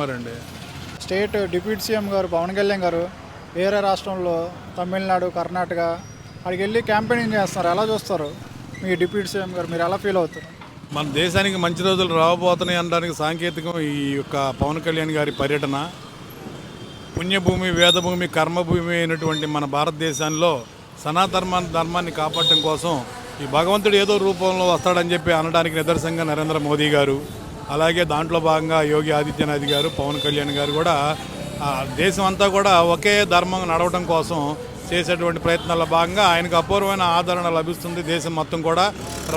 మరండి state deputy CM గారు పవన్ కళ్యాణ్ గారు వేరే రాష్ట్రంలో తమిళనాడు కర్ణాటక అక్కడికి వెళ్ళి క్యాంపెయినింగ్ చేస్తున్నారు. ఎలా చూస్తారు? మీ డిప్యూటీ సీఎం గారు మీరు ఎలా ఫీల్ అవుతారు? మన దేశానికి మంచి రోజులు రాబోతున్నాయి అనడానికి సాంకేతికం ఈ యొక్క పవన్ కళ్యాణ్ గారి పర్యటన. పుణ్యభూమి వేదభూమి కర్మభూమి అయినటువంటి మన భారతదేశంలో సనాతన ధర్మాన్ని కాపాడటం కోసం ఈ భగవంతుడు ఏదో రూపంలో వస్తాడని చెప్పి అనడానికి నిదర్శనంగా నరేంద్ర మోదీ గారు అలాగే దాంట్లో భాగంగా యోగి ఆదిత్యనాథ్ గారు పవన్ కళ్యాణ్ గారు కూడా దేశం అంతా కూడా ఒకే ధర్మం నడవటం కోసం చేసేటువంటి ప్రయత్నాల్లో భాగంగా ఆయనకు అపూర్వమైన ఆదరణ లభిస్తుంది దేశం మొత్తం కూడా.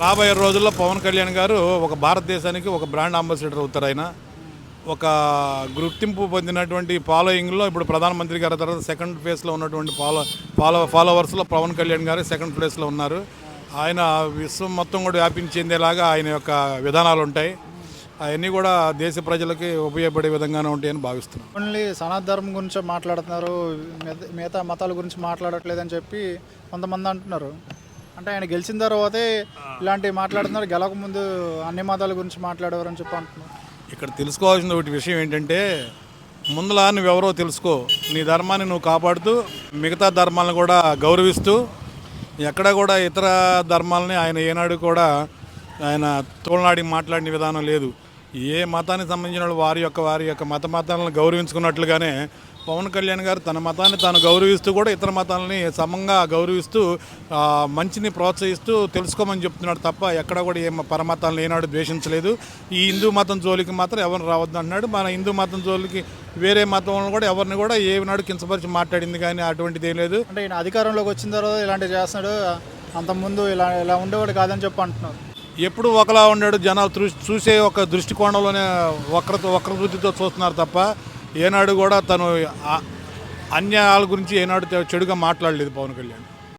రాబోయే రోజుల్లో పవన్ కళ్యాణ్ గారు ఒక భారతదేశానికి ఒక బ్రాండ్ అంబాసిడర్ అవుతారు ఆయన. ఒక గుర్తింపు పొందినటువంటి ఫాలోయింగ్లో ఇప్పుడు ప్రధానమంత్రి గారి తర్వాత సెకండ్ ఫేజ్లో ఉన్నటువంటి ఫాలో ఫాలో ఫాలోవర్స్లో పవన్ కళ్యాణ్ గారు సెకండ్ ప్లేస్లో ఉన్నారు. ఆయన విశ్వం మొత్తం కూడా వ్యాపించేందేలాగా ఆయన యొక్క విధానాలు ఉంటాయి అవన్నీ కూడా దేశ ప్రజలకి ఉపయోగపడే విధంగానే ఉంటాయని భావిస్తున్నాను ఓన్లీ సనాతన ధర్మం గురించి మాట్లాడుతున్నారు మిగతా- మిగతా మతాల గురించి మాట్లాడట్లేదని చెప్పి కొంతమంది అంటున్నారు. అంటే ఆయన గెలిచిన తర్వాతే ఇలాంటివి మాట్లాడుతున్నారు గెలక ముందు అన్ని మతాల గురించి మాట్లాడేవారు అని చెప్పి అంటున్నారు. ఇక్కడ తెలుసుకోవాల్సిన ఒకటి విషయం ఏంటంటే ముందులా నువ్వెవరో తెలుసుకో. నీ ధర్మాన్ని నువ్వు కాపాడుతూ మిగతా ధర్మాలను కూడా గౌరవిస్తూ ఎక్కడ కూడా ఇతర ధర్మాలని ఆయన ఏనాడు కూడా ఆయన తోలనాడి మాట్లాడిన విధానం లేదు. ఏ మతానికి సంబంధించిన వాళ్ళు వారి యొక్క వారి యొక్క మత మతాలను గౌరవించుకున్నట్లుగానే పవన్ కళ్యాణ్ గారు తన మతాన్ని తాను గౌరవిస్తూ కూడా ఇతర మతాలని సమంగా గౌరవిస్తూ మంచిని ప్రోత్సహిస్తూ తెలుసుకోమని చెప్తున్నాడు తప్ప ఎక్కడ కూడా ఏ పరమతాలను ఏనాడు ద్వేషించలేదు. ఈ హిందూ మతం జోలికి మాత్రం ఎవరిని రావద్దు అన్నాడు మన హిందూ మతం జోలికి వేరే మతం కూడా ఎవరిని కూడా ఏనాడు కించపరిచి మాట్లాడింది కానీ అటువంటిది ఏం లేదు. అంటే ఈయన అధికారంలోకి వచ్చిన తర్వాత ఇలాంటివి చేస్తున్నాడు. అంతకుముందు ఇలా ఇలా ఉండేవాడు కాదని చెప్పి అంటున్నారు. ఎప్పుడు ఒకలా ఉన్నాడు జనాలు చూసే ఒక దృష్టికోణంలోనే వక్రత వక్రబుద్ధితో చూస్తున్నారు తప్ప ఏనాడు కూడా తను అన్యాయాల గురించి ఏనాడు చెడుగా మాట్లాడలేదు పవన్ కళ్యాణ్.